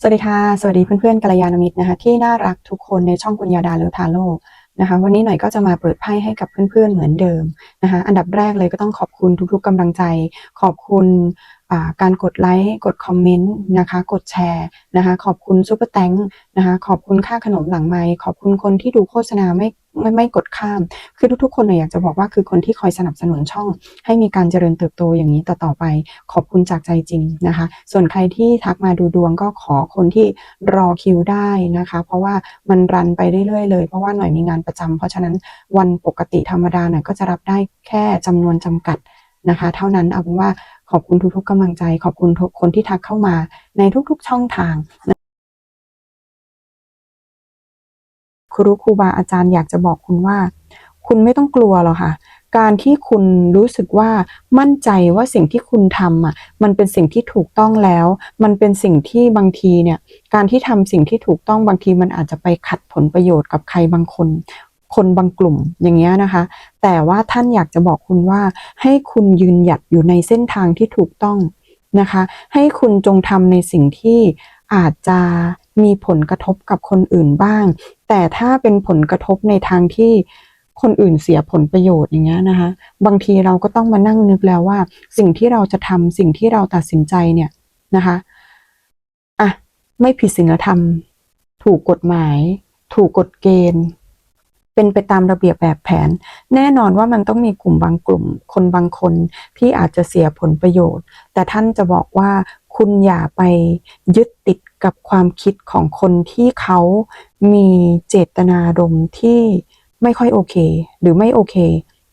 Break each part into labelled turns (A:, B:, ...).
A: สวัสดีค่ะ สวัสดีเพื่อนๆกัลยาณมิตรนะคะ ที่น่ารักทุกคนในช่องกุญญาดาเลอทาโลนะคะ วันนี้หน่อยก็จะมาเปิดไพ่ให้กับเพื่อนๆเหมือนเดิมนะคะ อันดับแรกเลยก็ต้องขอบคุณทุกๆกำลังใจ ขอบคุณ การกดไลค์กดคอมเมนต์นะคะกดแชร์นะคะขอบคุณซูเปอร์แตงนะคะขอบคุณค่าขนมหลังไมค์ขอบคุณคนที่ดูโฆษณาไม่ไม่ไม่กดข้าม คือทุกๆ คนเนี่ยอยากจะบอกว่าคือคนที่คอยสนับสนุนช่อง ให้มีการเจริญเติบโตอย่างนี้ต่อๆไป ขอบคุณจากใจจริงนะคะ ส่วนใครที่ทักมาดูดวงก็ขอคนที่รอคิวได้นะคะ เพราะว่ามันรันไปเรื่อยๆเลย เพราะว่าหน่อยมีงานประจำเพราะฉะนั้นวันปกติธรรมดาหน่อยก็จะรับได้แค่จำนวนจำกัด นะคะ เท่านั้นเอาเป็นว่าขอบคุณทุกๆกำลังใจ ขอบคุณทุกคนที่ทักเข้ามาในทุกๆ ช่องทางครูครูบาอาจารย์อยากจะบอกคุณว่า คุณไม่ต้องกลัวหรอกค่ะ การที่คุณรู้สึกว่ามั่นใจว่าสิ่งที่คุณทำอะมันเป็นสิ่งที่ถูกต้องแล้ว มันเป็นสิ่งที่บางทีเนี่ย การที่ทำสิ่งที่ถูกต้องบางทีมันอาจจะไปขัดผลประโยชน์กับใครบางคน คนบางกลุ่มอย่างเงี้ยนะคะ แต่ว่าท่านอยากจะบอกคุณว่า ให้คุณยืนหยัดอยู่ในเส้นทางที่ถูกต้องนะคะ ให้คุณจงทำในสิ่งที่อาจจะมีผลกระทบกับคนอื่นบ้าง แต่ถ้าเป็นผลกระทบในทางที่คนอื่นเสียผลประโยชน์อย่างเงี้ยนะคะ บางทีเราก็ต้องมานั่งนึกแล้วว่า สิ่งที่เราจะทำสิ่งที่เราตัดสินใจเนี่ยนะคะอะไม่ผิดศีลธรรม ถูกกฎหมาย ถูกกฎเกณฑ์ เป็นไปตามระเบียบแบบแผน แน่นอนว่ามันต้องมีกลุ่มบางกลุ่ม คนบางคนที่อาจจะเสียผลประโยชน์ แต่ท่านจะบอกว่าคุณอย่าไปยึดติดกับความคิดของคนที่เขามีเจตนารมณ์ที่ไม่ค่อยโอเค หรือไม่โอเค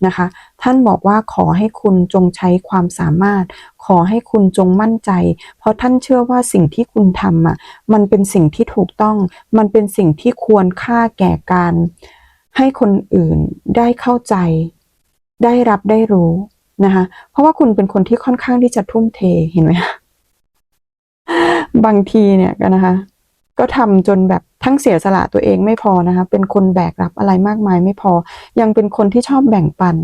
A: นะคะ ท่านบอกว่าขอให้คุณจงใช้ความสามารถ ขอให้คุณจงมั่นใจ เพราะท่านเชื่อว่าสิ่งที่คุณทำอะมันเป็นสิ่งที่ถูกต้อง มันเป็นสิ่งที่ควรค่าแก่การ ให้คนอื่นได้เข้าใจ ได้รับได้รู้นะคะเพราะว่าคุณเป็นคนที่ค่อนข้างที่จะทุ่มเทเห็นไหมคะบางทีเนี่ยก็นะคะ ก็ทำจนแบบทั้งเสียสละตัวเองไม่พอนะคะ เป็นคนแบกรับอะไรมากมายไม่พอ ยังเป็นคนที่ชอบแบ่งปัน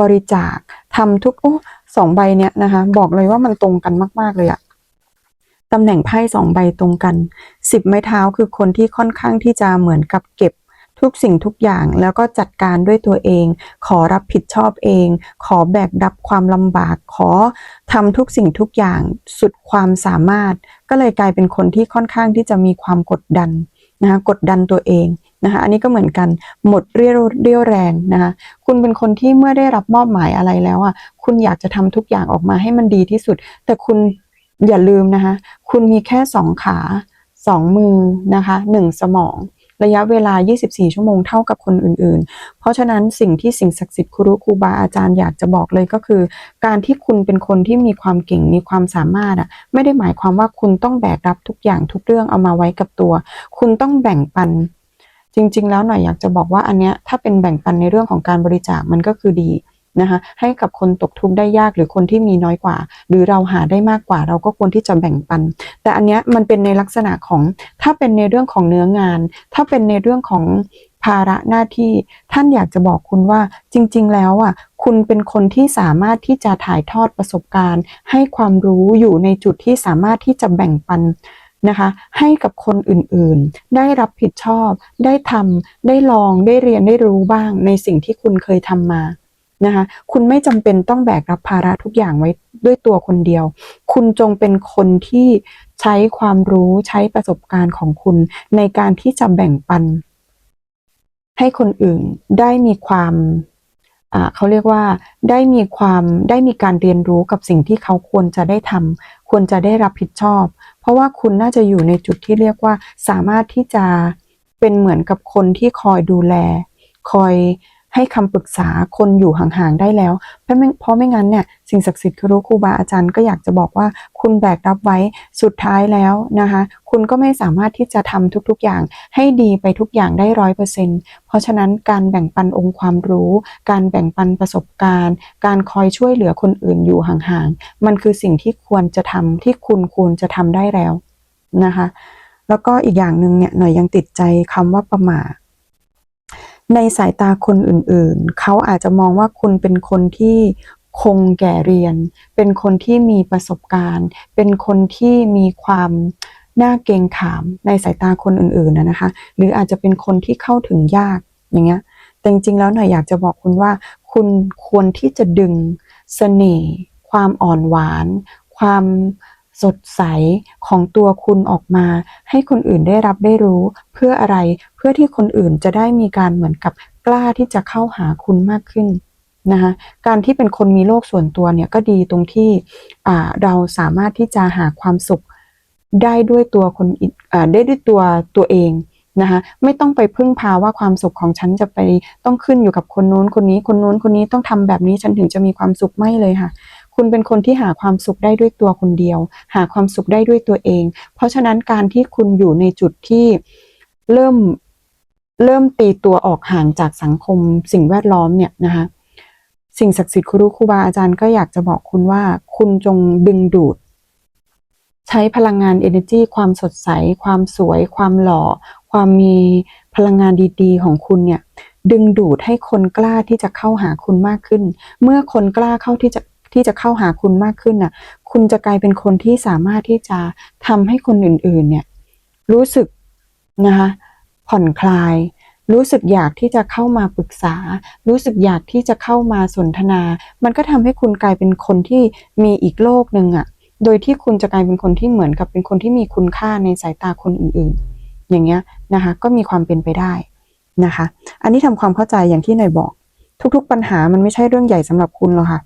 A: บริจาคทำทุกโอ้สองใบเนี่ยนะคะ บอกเลยว่ามันตรงกันมากๆเลยอะตำแหน่งไพ่สองใบตรงกันสิบไม้เท้าคือคนที่ค่อนข้างที่จะเหมือนกับเก็บ ทุกสิ่งทุกอย่างแล้วก็จัดการด้วยตัวเอง ขอรับผิดชอบเอง ขอแบกรับความลำบาก ขอทำทุกสิ่งทุกอย่างสุดความสามารถ ก็เลยกลายเป็นคนที่ค่อนข้างที่จะมีความกดดันนะคะกดดันตัวเองนะคะอันนี้ก็เหมือนกันหมดเรี่ยวเรี่ยวแรงนะคะคุณเป็นคนที่เมื่อได้รับมอบหมายอะไรแล้วอะคุณอยากจะทำทุกอย่างออกมาให้มันดีที่สุด แต่คุณอย่าลืมนะคะคุณมีแค่สองขาสองมือนะคะหนึ่งสมอง ระยะเวลา 24 ชั่วโมงเท่ากับคนอื่น ๆ เพราะฉะนั้นสิ่งที่สิ่งศักดิ์สิทธิ์ครูครูบาอาจารย์อยากจะบอกเลยก็คือ การที่คุณเป็นคนที่มีความเก่งมีความสามารถอะไม่ได้หมายความว่าคุณต้องแบกรับทุกอย่างทุกเรื่องเอามาไว้กับตัว คุณต้องแบ่งปันจริง ๆ แล้วหน่อยอยากจะบอกว่าอันเนี้ยถ้าเป็นแบ่งปันในเรื่องของการบริจาคมันก็คือดี นะคะให้กับคนตกทุกข์ได้ยากหรือคนที่มีน้อยกว่า หรือเราหาได้มากกว่า เราก็ควรที่จะแบ่งปัน แต่อันเนี้ยมันเป็นในลักษณะของถ้าเป็นในเรื่องของเนื้องาน ถ้าเป็นในเรื่องของภาระหน้าที่ท่านอยากจะบอกคุณว่าจริง ๆ แล้วอะคุณเป็นคนที่สามารถที่จะถ่ายทอดประสบการณ์ ให้ความรู้อยู่ในจุดที่สามารถที่จะแบ่งปันนะคะให้กับคนอื่นๆ ได้รับผิดชอบ ได้ทำได้ลองได้เรียนได้รู้บ้างในสิ่งที่คุณเคยทำมา นะคะคุณไม่จำเป็นต้องแบกรับภาระทุกอย่างไว้ด้วยตัวคนเดียว คุณจงเป็นคนที่ใช้ความรู้ใช้ประสบการณ์ของคุณ ในการที่จะแบ่งปัน ให้คนอื่นได้มีความเขาเรียกว่าได้มีความได้มีการเรียนรู้กับสิ่งที่เขาควรจะได้ทำควรจะได้รับผิดชอบ เพราะว่าคุณน่าจะอยู่ในจุดที่เรียกว่าสามารถที่จะเป็นเหมือนกับคนที่คอยดูแล คอย ให้คำปรึกษาคนอยู่ห่างๆได้แล้วเพราะไม่เพราะไม่งั้นเนี่ยสิ่งศักดิ์สิทธิ์ครูครูบาอาจารย์ก็อยากจะบอกว่าคุณแบกรับไว้สุดท้ายแล้วนะคะคุณก็ไม่สามารถที่จะทำทุกๆอย่าง ให้ดีไปทุกอย่างได้ร้อยเปอร์เซ็นต์เพราะฉะนั้นการแบ่งปันองค์ความรู้ การแบ่งปันประสบการณ์ การคอยช่วยเหลือคนอื่นอยู่ห่างๆ มันคือสิ่งที่ควรจะทำที่คุณควรจะทำได้แล้วนะคะแล้วก็อีกอย่างหนึ่งเนี่ยหน่อยยังติดใจคำว่าประมาท ในสายตาคนอื่นๆ เขาอาจจะมองว่าคุณเป็นคนที่คงแก่เรียน เป็นคนที่มีประสบการณ์ เป็นคนที่มีความน่าเกรงขามในสายตาคนอื่นๆนะนะคะ หรืออาจจะเป็นคนที่เข้าถึงยากอย่างเงี้ย แต่จริงๆแล้วหน่อยอยากจะบอกคุณว่า คุณควรที่จะดึงเสน่ห์ความอ่อนหวาน ความ สดใสของตัวคุณออกมา ให้คนอื่นได้รับได้รู้ เพื่ออะไรเพื่อที่คนอื่นจะได้มีการเหมือนกับกล้าที่จะเข้าหาคุณมากขึ้นนะคะการที่เป็นคนมีโลกส่วนตัวเนี่ยก็ดีตรงที่เราสามารถที่จะหาความสุขได้ด้วยตัวคนได้ด้วยตัวตัวเองนะคะไม่ต้องไปพึ่งพาว่าความสุขของฉันจะไปต้องขึ้นอยู่กับคนโน้นคนนี้คนโน้นคนนี้ต้องทำแบบนี้ฉันถึงจะมีความสุขไม่เลยค่ะ คุณเป็นคนที่หาความสุขได้ด้วยตัวคนเดียว หาความสุขได้ด้วยตัวเอง เพราะฉะนั้นการที่คุณอยู่ในจุดที่เริ่มเริ่มตีตัวออกห่างจากสังคมสิ่งแวดล้อมเนี่ยนะคะสิ่งศักดิ์สิทธิ์ครูครูบาอาจารย์ก็อยากจะบอกคุณว่า คุณจงดึงดูด ใช้พลังงาน energy ความสดใส ความสวย ความหล่อ ความมีพลังงานดีๆ ของคุณเนี่ยดึงดูดให้คนกล้าที่จะเข้าหาคุณมากขึ้น เมื่อคนกล้าเข้าที่จะ ที่จะเข้าหาคุณมากขึ้นน่ะ คุณจะกลายเป็นคนที่สามารถที่จะทำให้คนอื่น ๆ เนี่ย รู้สึกนะคะผ่อนคลาย รู้สึกอยากที่จะเข้ามาปรึกษา รู้สึกอยากที่จะเข้ามาสนทนา มันก็ทำให้คุณกลายเป็นคนที่มีอีกโลกหนึ่งอะโดยที่คุณจะกลายเป็นคนที่เหมือนกับเป็นคนที่มีคุณค่าในสายตาคนอื่น ๆ อย่างเงี้ยนะคะก็มีความเป็นไปได้นะคะ อันนี้ทำความเข้าใจอย่างที่หน่อยบอก ทุก ๆ ปัญหามันไม่ใช่เรื่องใหญ่สำหรับคุณหรอกค่ะ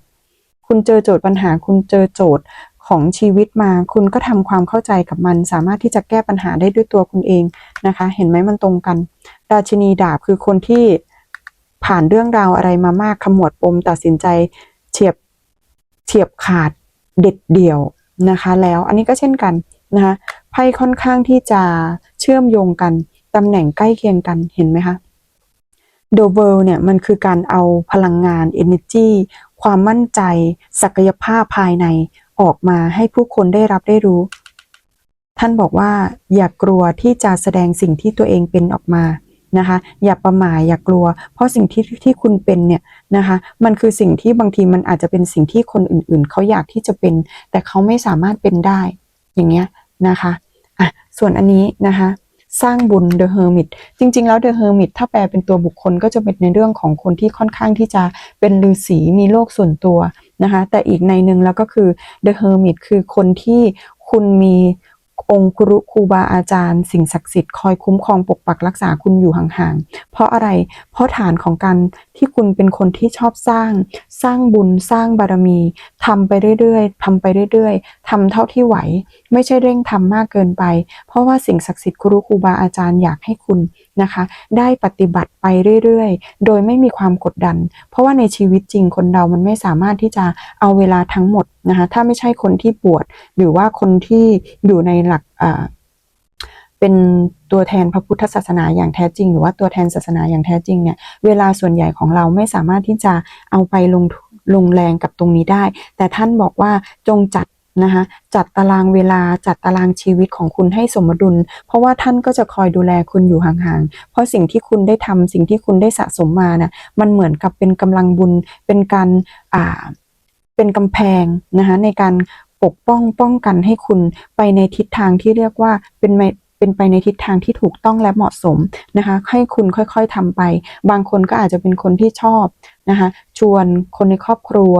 A: คุณเจอโจทย์ปัญหา คุณเจอโจทย์ของชีวิตมา คุณก็ทำความเข้าใจกับมัน สามารถที่จะแก้ปัญหาได้ด้วยตัวคุณเองนะคะ เห็นไหมมันตรงกัน ราชินีดาบคือคนที่ผ่านเรื่องราวอะไรมามากขมวดปมตัดสินใจเฉียบเฉียบขาดเด็ดเดี่ยวนะคะ แล้วอันนี้ก็เช่นกันนะคะไพ่ค่อนข้างที่จะเชื่อมโยงกันตำแหน่งใกล้เคียงกันเห็นไหมคะ โดเวลเนี่ยมันคือการเอาพลังงาน energy ความมั่นใจ ศักยภาพภายในออกมาให้ผู้คนได้รับได้รู้ ท่านบอกว่าอย่ากกลัวที่จะแสดงสิ่งที่ตัวเองเป็นออกมานะคะ อย่าประหม่าอย่ากกลัว เพราะสิ่งที่ที่คุณเป็นเนี่ยนะคะ มันคือสิ่งที่บางทีมันอาจจะเป็นสิ่งที่คนอื่นๆ เขาอยากที่จะเป็น แต่เขาไม่สามารถเป็นได้ อย่างเงี้ยนะคะอะส่วนอันนี้นะคะ สร้างบุญ The Hermit จริง ๆ แล้ว The Hermit ถ้าแปลเป็นตัวบุคคลก็จะเป็นในเรื่องของคนที่ค่อนข้างที่จะเป็นฤาษีมีโลกส่วนตัวนะคะแต่อีกในหนึ่งแล้วก็คือ The Hermit คือคนที่คุณมีองค์ครูครูบาอาจารย์ สิ่งศักดิ์สิทธิ์คอยคุ้มครองปกปักรักษาคุณอยู่ห่างๆ เพราะอะไร เพราะฐานของการที่คุณเป็นคนที่ชอบสร้าง สร้างบุญสร้างบารมีทำไปเรื่อยๆทำไปเรื่อยๆทำเท่าที่ไหว ไม่ใช่เร่งทำมากเกินไป เพราะว่าสิ่งศักดิ์สิทธิ์ครูครูบาอาจารย์อยากให้คุณนะคะ ได้ปฏิบัติไปเรื่อยๆ โดยไม่มีความกดดัน เพราะว่าในชีวิตจริงคนเรามันไม่สามารถที่จะเอาเวลาทั้งหมดนะคะถ้าไม่ใช่คนที่บวชหรือว่าคนที่อยู่ในหลักเป็นตัวแทนพระพุทธศาสนาอย่างแท้จริง หรือว่าตัวแทนศาสนาอย่างแท้จริงเนี่ยเวลาส่วนใหญ่ของเราไม่สามารถที่จะเอาไปลงลงแรงกับตรงนี้ได้ แต่ท่านบอกว่าจงจัด นะคะจัดตารางเวลาจัดตารางชีวิตของคุณให้สมดุล เพราะว่าท่านก็จะคอยดูแลคุณอยู่ห่างๆ เพราะสิ่งที่คุณได้ทำสิ่งที่คุณได้สะสมมานะ่ะมันเหมือนกับเป็นกำลังบุญเป็นการอ่าเป็นกำแพงนะคะในการปกป้องป้องกันให้คุณไปในทิศทางที่เรียกว่าเป็นไเป็นไปในทิศทางที่ถูกต้องและเหมาะสมนะคะให้คุณค่อยๆทำไป บางคนก็อาจจะเป็นคนที่ชอบนะคะชวนคนในครอบครัว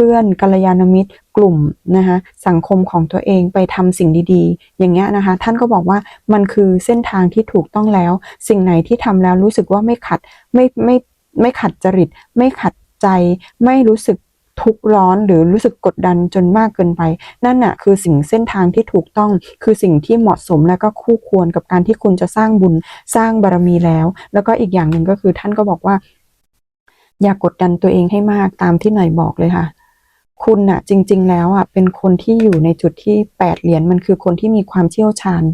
A: พื่อนกัลยาณมิตรกลุ่มนะคะสังคมของตัวเองไปทำสิ่งดีๆ อย่างเงี้ยนะคะ ท่านก็บอกว่ามันคือเส้นทางที่ถูกต้องแล้ว สิ่งไหนที่ทำแล้วรู้สึกว่าไม่ขัดไม่ไม่ไม่ขัดจริต ไม่ขัดใจ ไม่รู้สึกทุกข์ร้อนหรือรู้สึกกดดันจนมากเกินไป นั่นน่ะคือสิ่งเส้นทางที่ถูกต้องคือสิ่งที่เหมาะสมและก็คู่ควรกับการที่คุณจะสร้างบุญสร้างบารมีแล้ว แล้วก็อีกอย่างหนึ่งก็คือท่านก็บอกว่า อย่ากกดดันตัวเองให้มากตามที่หน่อยบอกเลยค่ะ คุณน่ะจริง ๆ แล้วอะเป็นคนที่อยู่ในจุดที่แปดเหรียญมันคือคนที่มีความเชี่ยวชาญ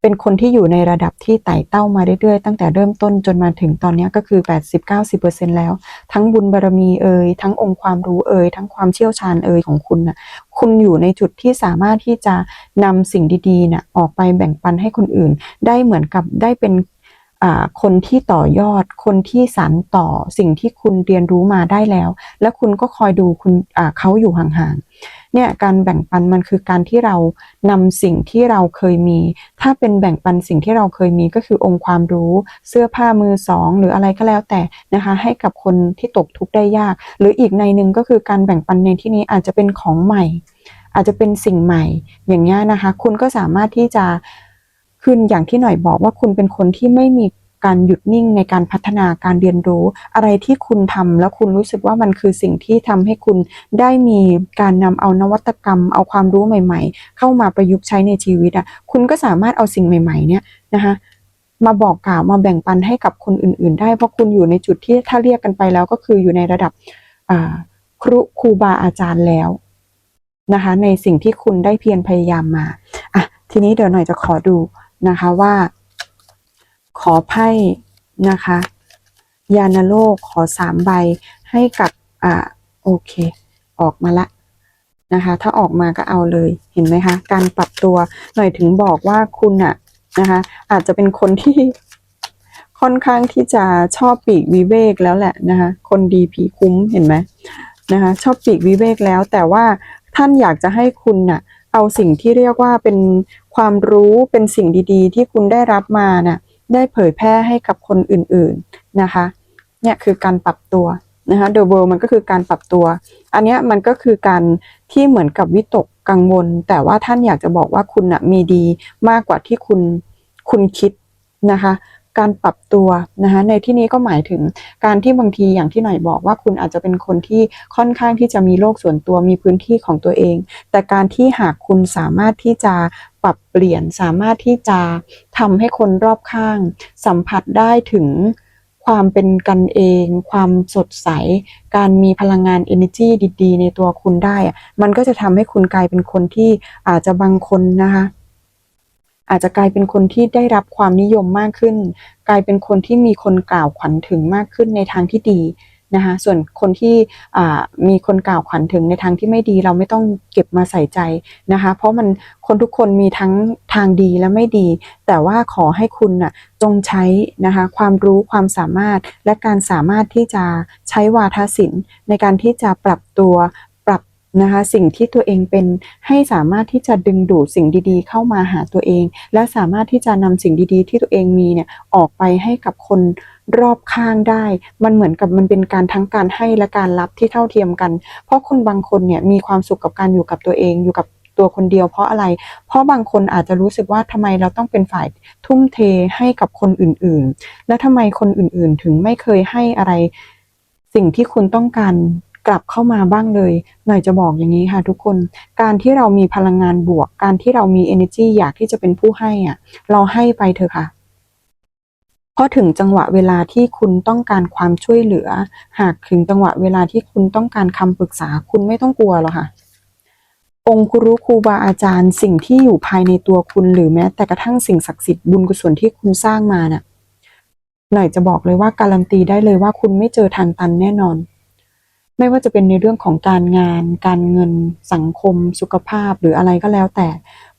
A: เป็นคนที่อยู่ในระดับที่ไต่เต้ามาเรื่อยๆ ตั้งแต่เริ่มต้นจนมาถึงตอนนี้ก็คือ 80-90%แล้ว ทั้งบุญบารมีเอ่ยทั้งองค์ความรู้เอ่ยทั้งความเชี่ยวชาญเอ่ยของคุณน่ะคุณอยู่ในจุดที่สามารถที่จะนำสิ่งดีๆน่ะออกไปแบ่งปันให้คนอื่น ได้เหมือนกับได้เป็น คนที่ต่อยอด คนที่สานต่อสิ่งที่คุณเรียนรู้มาได้แล้ว และคุณก็คอยดูคุณเขาอยู่ห่างๆ เนี่ยการแบ่งปันมันคือการที่เรานำสิ่งที่เราเคยมี ถ้าเป็นแบ่งปันสิ่งที่เราเคยมีก็คือองค์ความรู้ เสื้อผ้ามือสอง หรืออะไรก็แล้วแต่นะคะ ให้กับคนที่ตกทุกข์ได้ยาก หรืออีกในหนึ่งก็คือการแบ่งปันในที่นี้อาจจะเป็นของใหม่ อาจจะเป็นสิ่งใหม่ อย่างเงี้ยนะคะ คุณก็สามารถที่จะ ขึ้นอย่างที่หน่อยบอกว่าคุณเป็นคนที่ไม่มีการหยุดนิ่งในการพัฒนาการเรียนรู้ อะไรที่คุณทำแล้วคุณรู้สึกว่ามันคือสิ่งที่ทำให้คุณได้มีการนำเอานวัตกรรม เอาความรู้ใหม่ ๆ เข้ามาประยุกต์ใช้ในชีวิตอะคุณก็สามารถเอาสิ่งใหม่ ๆ เนี่ยนะคะมาบอกกล่าวมาแบ่งปันให้กับคนอื่น ๆ ได้เพราะคุณอยู่ในจุดที่ถ้าเรียกกันไปแล้วก็คืออยู่ในระดับครูครูบาอาจารย์แล้วนะคะในสิ่งที่คุณได้เพียรพยายามมาอะทีนี้เดี๋ยวหน่อยจะขอดู นะคะว่า ขอไพ่นะคะ ยานโลกขอสามใบให้กับอ่าโอเค ออกมาละนะคะ ถ้าออกมาก็เอาเลยเห็นไหมคะ การปรับตัวหน่อยถึงบอกว่าคุณอะนะคะ อาจจะเป็นคนที่ค่อนข้างที่จะชอบปีกวิเวกแล้วแหละนะคะ คนดีผีคุ้มเห็นไหมนะคะ ชอบปีกวิเวกแล้วแต่ว่าท่านอยากจะให้คุณน่ะเอาสิ่งที่เรียกว่าเป็น ความรู้เป็นสิ่งดีๆ ที่คุณได้รับมาน่ะได้เผยแพร่ให้กับคนอื่นๆนะคะเนี่ยคือการปรับตัวนะคะ The World มันก็คือการปรับตัว อันนี้มันก็คือการที่เหมือนกับวิตกกังวล แต่ว่าท่านอยากจะบอกว่าคุณน่ะมีดีมากกว่าที่คุณคุณคิดนะคะ การปรับตัวนะคะในที่นี้ก็หมายถึงการที่บางทีอย่างที่หน่อยบอกว่าคุณอาจจะเป็นคนที่ค่อนข้างที่จะมีโลกส่วนตัวมีพื้นที่ของตัวเอง แต่การที่หากคุณสามารถที่จะปรับเปลี่ยนสามารถที่จะทำให้คนรอบข้าง สัมผัสได้ถึงความเป็นกันเอง ความสดใส การมีพลังงาน energy ดี ๆ ในตัวคุณได้อะมันก็จะทำให้คุณกลายเป็นคนที่อาจจะบางคนนะคะ อาจจะกลายเป็นคนที่ได้รับความนิยมมากขึ้น กลายเป็นคนที่มีคนกล่าวขวัญถึงมากขึ้นในทางที่ดีนะคะส่วนคนที่มีคนกล่าวขวัญถึงในทางที่ไม่ดีเราไม่ต้องเก็บมาใส่ใจนะคะ เพราะมันคนทุกคนมีทั้งทางดีและไม่ดี แต่ว่าขอให้คุณน่ะจงใช้นะคะความรู้ความสามารถและการสามารถที่จะใช้วาทศิลป์ ในการที่จะปรับตัว นะคะสิ่งที่ตัวเองเป็นให้สามารถที่จะดึงดูดสิ่งดีๆ เข้ามาหาตัวเอง และสามารถที่จะนำสิ่งดีๆ ที่ตัวเองมีเนี่ยออกไปให้กับคนรอบข้างได้ มันเหมือนกับมันเป็นการทั้งการให้และการรับที่เท่าเทียมกัน เพราะคนบางคนเนี่ยมีความสุขกับการอยู่กับตัวเองอยู่กับตัวคนเดียวเพราะอะไร เพราะบางคนอาจจะรู้สึกว่าทำไมเราต้องเป็นฝ่ายทุ่มเทให้กับคนอื่นๆ และทำไมคนอื่นๆ ถึงไม่เคยให้อะไร สิ่งที่คุณต้องการ กลับเข้ามาบ้างเลยหน่อยจะบอกอย่างนี้ค่ะทุกคน การที่เรามีพลังงานบวก การที่เรามี energy อยากที่จะเป็นผู้ให้อะ เราให้ไปเถอะค่ะพราะถึงจังหวะเวลาที่คุณต้องการความช่วยเหลือ หากถึงจังหวะเวลาที่คุณต้องการคำปรึกษาคุณไม่ต้องกลัวหรอกค่ะ องค์ครูครูบาอาจารย์ สิ่งที่อยู่ภายในตัวคุณหรือแม้แต่กระทั่งสิ่งศักดิ์สิทธิ์บุญกุศลที่คุณสร้างมาน่ะหน่อยจะบอกเลยว่าการันตีได้เลยว่าคุณไม่เจอทางตันแน่นอน ไม่ว่าจะเป็นในเรื่องของการงาน การเงิน สังคม สุขภาพหรืออะไรก็แล้วแต่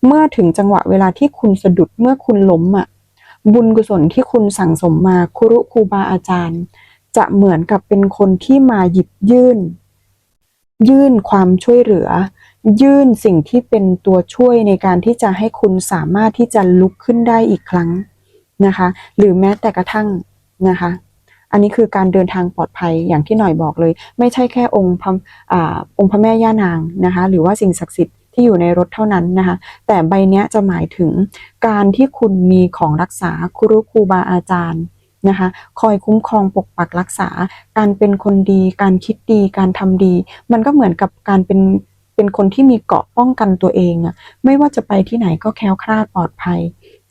A: เมื่อถึงจังหวะเวลาที่คุณสะดุดเมื่อคุณล้มอะบุญกุศลที่คุณสั่งสมมาครุครูบาอาจารย์ จะเหมือนกับเป็นคนที่มาหยิบยื่น ยื่นความช่วยเหลือ ยื่นสิ่งที่เป็นตัวช่วยในการที่จะให้คุณสามารถที่จะลุกขึ้นได้อีกครั้งนะคะ หรือแม้แต่กระทั่งนะคะ อันนี้คือการเดินทางปลอดภัยอย่างที่หน่อยบอกเลย ไม่ใช่แค่องค์พระองค์พระแม่ย่านางนะคะ หรือว่าสิ่งศักดิ์สิทธิ์ที่อยู่ในรถเท่านั้นนะคะ แต่ใบเนี้ยจะหมายถึงการที่คุณมีของรักษาครูครูบาอาจารย์นะคะคอยคุ้มครองปกปักรักษา การเป็นคนดี การคิดดี การทำดี มันก็เหมือนกับการเป็นเป็นคนที่มีเกราะป้องกันตัวเองอะไม่ว่าจะไปที่ไหนก็แคล้วคลาดปลอดภัย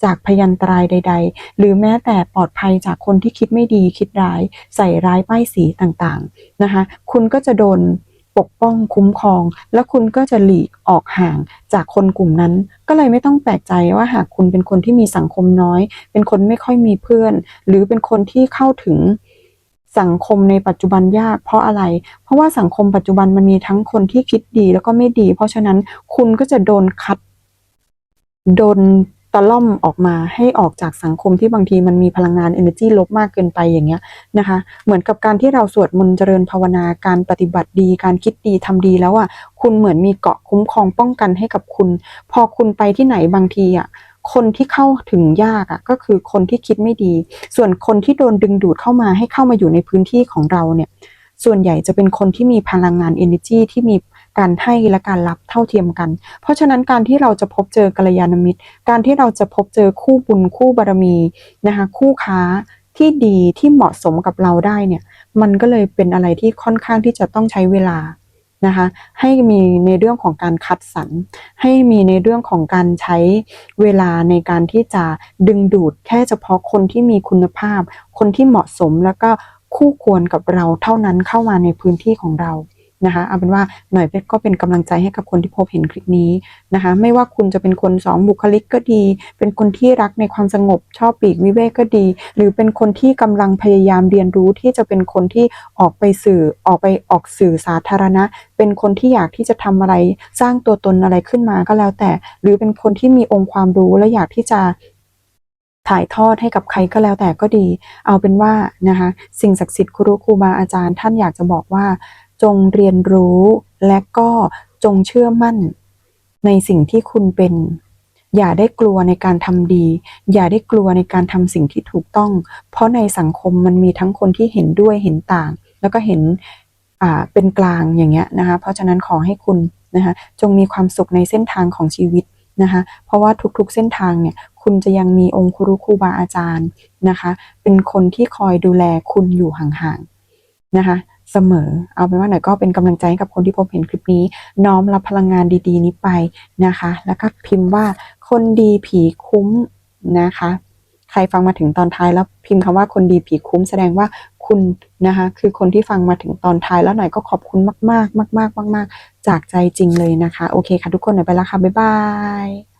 A: จากพยันตรายใด ๆ หรือแม้แต่ปลอดภัยจากคนที่คิดไม่ดีคิดร้าย ใส่ร้ายป้ายสีต่างๆนะคะ คุณก็จะโดนปกป้องคุ้มครอง แล้วคุณก็จะหลีกออกห่างจากคนกลุ่มนั้น ก็เลยไม่ต้องแปลกใจว่าหากคุณเป็นคนที่มีสังคมน้อย เป็นคนไม่ค่อยมีเพื่อน หรือเป็นคนที่เข้าถึงสังคมในปัจจุบันยากเพราะอะไร เพราะว่าสังคมปัจจุบันมันมีทั้งคนที่คิดดีแล้วก็ไม่ดี เพราะฉะนั้นคุณก็จะโดนคัด โดน ตะล่อมออกมาให้ออกจากสังคมที่บางทีมันมีพลังงาน energy ลบมากเกินไปอย่างเงี้ยนะคะ เหมือนกับการที่เราสวดมนต์เจริญภาวนาการปฏิบัติดี การคิดดีทำดีแล้วอะคุณเหมือนมีเกาะคุ้มครองป้องกันให้กับคุณ พอคุณไปที่ไหนบางทีอะคนที่เข้าถึงยากอะก็คือคนที่คิดไม่ดี ส่วนคนที่โดนดึงดูดเข้ามาให้เข้ามาอยู่ในพื้นที่ของเราเนี่ยส่วนใหญ่จะเป็นคนที่มีพลังงาน energy ที่มี การให้และการรับเท่าเทียมกัน เพราะฉะนั้นการที่เราจะพบเจอกัลยาณมิตร การที่เราจะพบเจอคู่บุญคู่บารมีนะคะคู่ค้าที่ดีที่เหมาะสมกับเราได้เนี่ยมันก็เลยเป็นอะไรที่ค่อนข้างที่จะต้องใช้เวลานะคะให้มีในเรื่องของการคัดสรรให้มีในเรื่องของการใช้เวลาในการที่จะดึงดูดแค่เฉพาะคนที่มีคุณภาพ คนที่เหมาะสมแล้วก็คู่ควรกับเราเท่านั้นเข้ามาในพื้นที่ของเรา นะคะเอาเป็นว่าหน่อยก็เป็นกำลังใจให้กับคนที่พบเห็นคลิปนี้นะคะ ไม่ว่าคุณจะเป็นคนสองบุคลิกก็ดี เป็นคนที่รักในความสงบชอบปีกวิเวกก็ดี หรือเป็นคนที่กำลังพยายามเรียนรู้ที่จะเป็นคนที่ออกไปสื่อออกไปออกสื่อสาธารณะ เป็นคนที่อยากที่จะทำอะไรสร้างตัวตนอะไรขึ้นมาก็แล้วแต่ หรือเป็นคนที่มีองค์ความรู้และอยากที่จะถ่ายทอดให้กับใครก็แล้วแต่ก็ดี เอาเป็นว่านะคะ สิ่งศักดิ์สิทธิ์ครูครูบาอาจารย์ ท่านอยากจะบอกว่า จงเรียนรู้และก็จงเชื่อมั่นในสิ่งที่คุณเป็น อย่าได้กลัวในการทำดี อย่าได้กลัวในการทำสิ่งที่ถูกต้อง เพราะในสังคมมันมีทั้งคนที่เห็นด้วยเห็นต่าง แล้วก็เห็นเป็นกลางอย่างเงี้ยนะคะเพราะฉะนั้นขอให้คุณนะคะจงมีความสุขในเส้นทางของชีวิตนะคะเพราะว่าทุกๆเส้นทางเนี่ยคุณจะยังมีองค์ครูครูบาอาจารย์นะคะเป็นคนที่คอยดูแลคุณอยู่ห่างๆนะคะ เสมอ เอาเป็นว่าหน่อยก็เป็นกำลังใจให้กับคนที่พบเห็นคลิปนี้ น้อมรับพลังงานดี ๆ นี้ไปนะคะ แล้วก็พิมพ์ว่าคนดีผีคุ้มนะคะ ใครฟังมาถึงตอนท้ายแล้วพิมพ์คำว่าคนดีผีคุ้มแสดงว่าคุณนะคะคือคนที่ฟังมาถึงตอนท้ายแล้วหน่อยก็ขอบคุณมาก ๆ มาก ๆ มาก ๆ จากใจจริงเลยนะคะ โอเคค่ะทุกคนหน่อยไปแล้วค่ะบ๊ายบาย